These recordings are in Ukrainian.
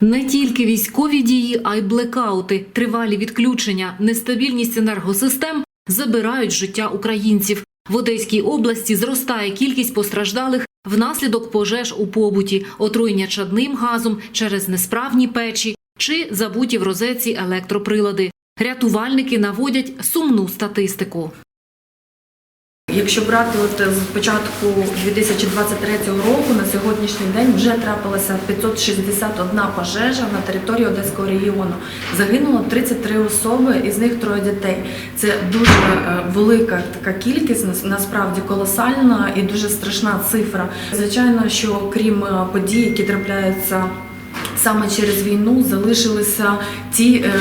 Не тільки військові дії, а й блекаути, тривалі відключення, нестабільність енергосистем забирають життя українців. В Одеській області зростає кількість постраждалих внаслідок пожеж у побуті, отруєння чадним газом через несправні печі чи забуті в розетці електроприлади. Рятувальники наводять сумну статистику. Якщо брати от з початку 2023 року на сьогоднішній день вже трапилася 561 пожежа на території Одеського регіону. Загинуло 33 особи, із них троє дітей. Це дуже е, велика така кількість, нас- насправді колосальна і дуже страшна цифра. Звичайно, що крім е, подій, які трапляються. Саме через війну залишилися ті, е,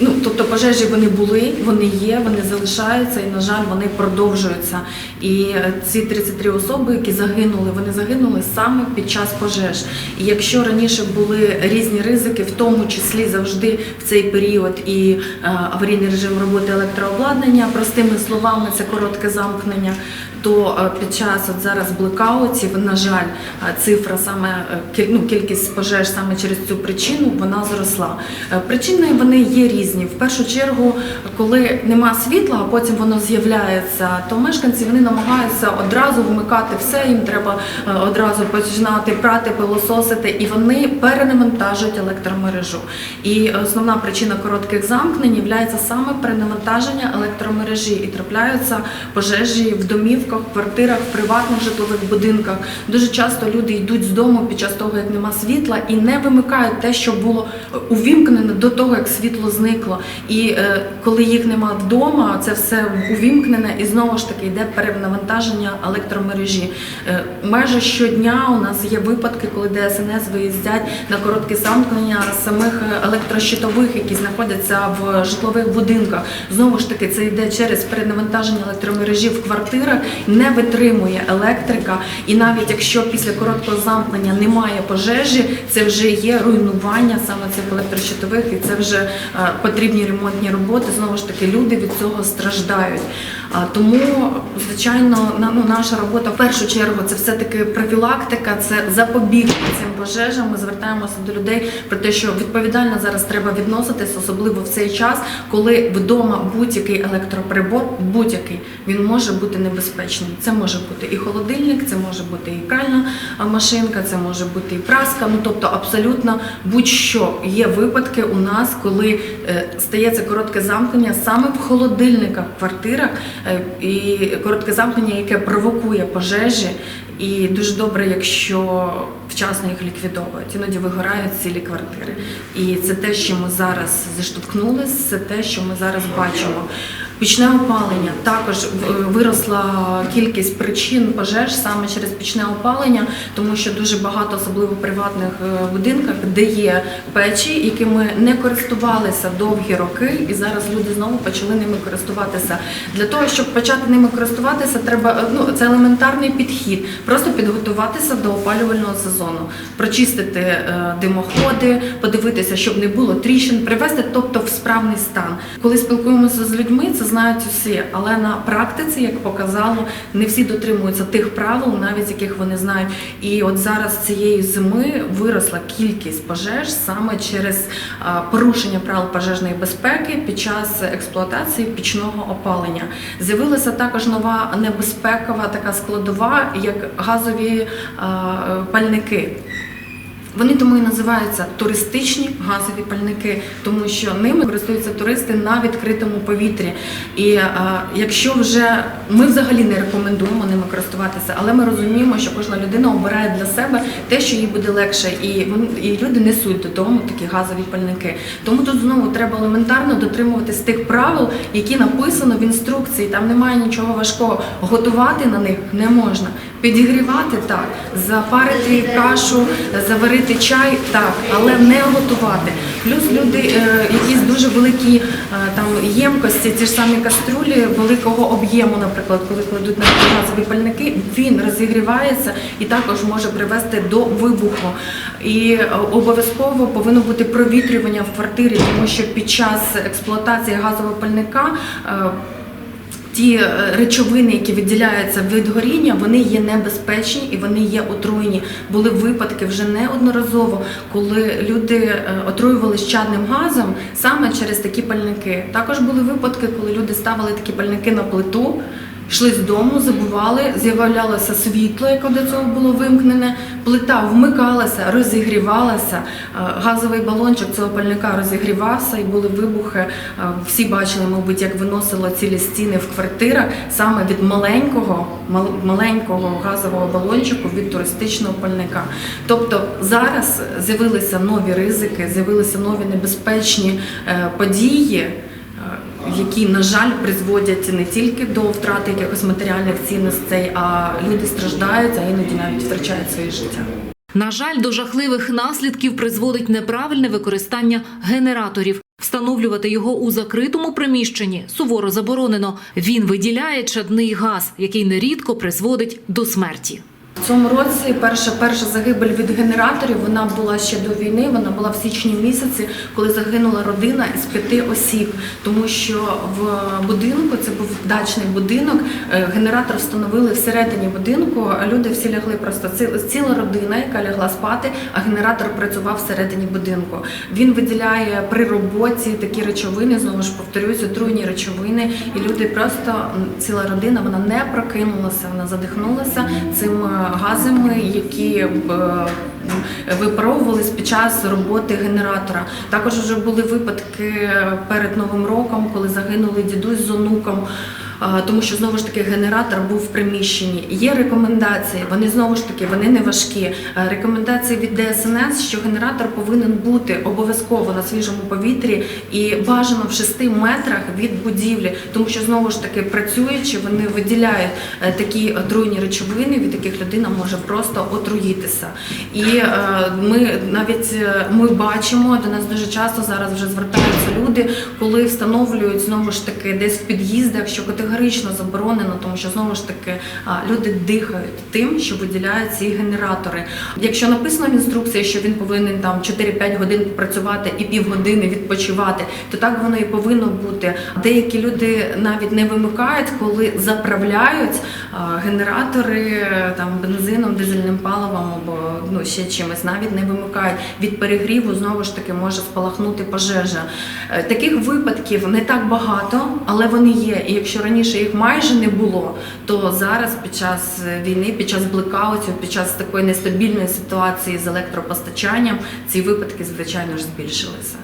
ну тобто пожежі вони були, вони є, вони залишаються, і на жаль, вони продовжуються. І е, ці 33 особи, які загинули, вони загинули саме під час пожеж. І якщо раніше були різні ризики, в тому числі завжди в цей період і е, аварійний режим роботи електрообладнання, простими словами, це коротке замкнення. То е, під час от зараз блекаутів, на жаль, е, цифра саме е, ну, кількість пожеж саме через цю причину вона зросла. Причини вони є різні. В першу чергу, коли нема світла, а потім воно з'являється, то мешканці вони намагаються одразу вмикати все. Їм треба одразу починати прати, пилососити, і вони перенавантажують електромережу. І основна причина коротких замкнень є саме перенавантаження електромережі і трапляються пожежі в домівках, в квартирах, в приватних житлових будинках. Дуже часто люди йдуть з дому під час того, як нема світла, і не вимикають те, що було е, увімкнене до того, як світло зникло. І е, коли їх нема вдома, це все увімкнене, і знову ж таки йде перенавантаження електромережі. Е, майже щодня у нас є випадки, коли ДСНС виїздять на короткі замкнення самих е, електрощитових, які знаходяться в житлових будинках. Знову ж таки, це йде через перенавантаження електромережі в квартирах, не витримує електрика. І навіть якщо після короткого замкнення немає пожежі, це вже є руйнування саме цих електрощитових, і це вже е, потрібні ремонтні роботи. Знову ж таки, люди від цього страждають. А, Тому, звичайно, ну, наша робота в першу чергу це все-таки профілактика, це запобіг цим пожежам. Ми звертаємося до людей про те, що відповідально зараз треба відноситись, особливо в цей час, коли вдома будь-який електроприбор, будь-який він може бути небезпечним. Це може бути і холодильник, це може бути і пральна машинка, це може бути і праска. Ну тобто, абсолютно будь-що є випадки у нас, коли е, стається коротке замкнення саме в холодильниках, квартирах, і коротке замкнення, яке провокує пожежі. І дуже добре, якщо вчасно їх ліквідовують. Іноді вигорають цілі квартири. І це те, що ми зараз зіштовхнулися, це те, що ми зараз бачимо. Пічне опалення також е, виросла кількість причин пожеж саме через пічне опалення, тому що дуже багато, особливо в приватних е, будинках, де є печі, якими не користувалися довгі роки, і зараз люди знову почали ними користуватися. Для того, щоб почати ними користуватися, треба е, ну це елементарний підхід, просто підготуватися до опалювального сезону, прочистити димоходи, подивитися, щоб не було тріщин, привести, тобто в справний стан. Коли спілкуємося з людьми, це знають усі, але на практиці, як показало, не всі дотримуються тих правил, навіть яких вони знають. І от зараз цієї зими виросла кількість пожеж саме через порушення правил пожежної безпеки під час експлуатації пічного опалення. З'явилася також нова небезпекова така складова, як газові пальники. Вони тому і називаються туристичні газові пальники, тому що ними користуються туристи на відкритому повітрі. І е, якщо вже ми взагалі не рекомендуємо ними користуватися, але ми розуміємо, що кожна людина обирає для себе те, що їй буде легше, і і люди несуть додому такі газові пальники. Тому тут знову треба елементарно дотримуватись тих правил, які написано в інструкції. Там немає нічого важкого. Готувати на них не можна. Підігрівати так, запарити кашу, заварити чай так, але не готувати. Плюс люди, е, якісь дуже великі е, там ємкості, ті ж самі каструлі великого об'єму, наприклад, коли кладуть на газові пальники, він розігрівається і також може привести до вибуху. І е, обов'язково повинно бути провітрювання в квартирі, тому що під час експлуатації газового пальника. Ті е, речовини, які виділяються від горіння, вони є небезпечні і вони є отруйні. Були випадки вже неодноразово, коли люди е, отруювалися чадним газом саме через такі пальники. Також були випадки, коли люди ставили такі пальники на плиту. Йшли з дому, забували, з'являлося світло, яке до цього було вимкнене, плита вмикалася, розігрівалася, е, газовий балончик цього пальника розігрівався і були вибухи. Е, Всі бачили, мабуть, як виносило цілі стіни в квартирах саме від маленького, мал- маленького газового балончику від туристичного пальника. Тобто зараз з'явилися нові ризики, з'явилися нові небезпечні е, події. Які, на жаль, призводять не тільки до втрати якихось матеріальних цінностей, а люди страждають, а іноді навіть втрачають своє життя. На жаль, до жахливих наслідків призводить неправильне використання генераторів. Встановлювати його у закритому приміщенні суворо заборонено. Він виділяє чадний газ, який нерідко призводить до смерті. В цьому році перша перша загибель від генераторів вона була ще до війни. Вона була в січні місяці, коли загинула родина із п'яти осіб, тому що в будинку це був дачний будинок. е, Генератор встановили всередині будинку. а Люди всі лягли просто ці- ціла родина, яка лягла спати, а генератор працював всередині будинку. Він виділяє при роботі такі речовини. Знову ж повторюсь, отруйні речовини, і люди просто ціла родина вона не прокинулася, вона задихнулася цим е, газами, які е, випаровувались під час роботи генератора. Також вже були випадки перед новим роком, коли загинули дідусь з онуком. Тому що знову ж таки генератор був в приміщенні. Є рекомендації, вони знову ж таки вони не важкі. Е, Рекомендації від ДСНС, що генератор повинен бути обов'язково на свіжому повітрі і бажано в 6 метрах від будівлі, тому що знову ж таки працюючи, вони виділяють е, такі отруйні речовини, від яких людина може просто отруїтися. І е, ми навіть ми бачимо, до нас дуже часто зараз вже звертаються люди, коли встановлюють знову ж таки десь в під'їздах, що категорично заборонено, тому що знову ж таки люди дихають тим, що виділяють ці генератори. Якщо написано в інструкції, що він повинен там 4-5 годин працювати і півгодини відпочивати, то так воно і повинно бути. Деякі люди навіть не вимикають, коли заправляють генератори е, там бензином, дизельним паливом або ну ще чимось, навіть не вимикають від перегріву. Знову ж таки може спалахнути пожежа. Е, Таких випадків не так багато, але вони є. І якщо раніше їх майже не було, то зараз під час війни, під час блекаутів, під час такої нестабільної ситуації з електропостачанням, ці випадки звичайно ж збільшилися.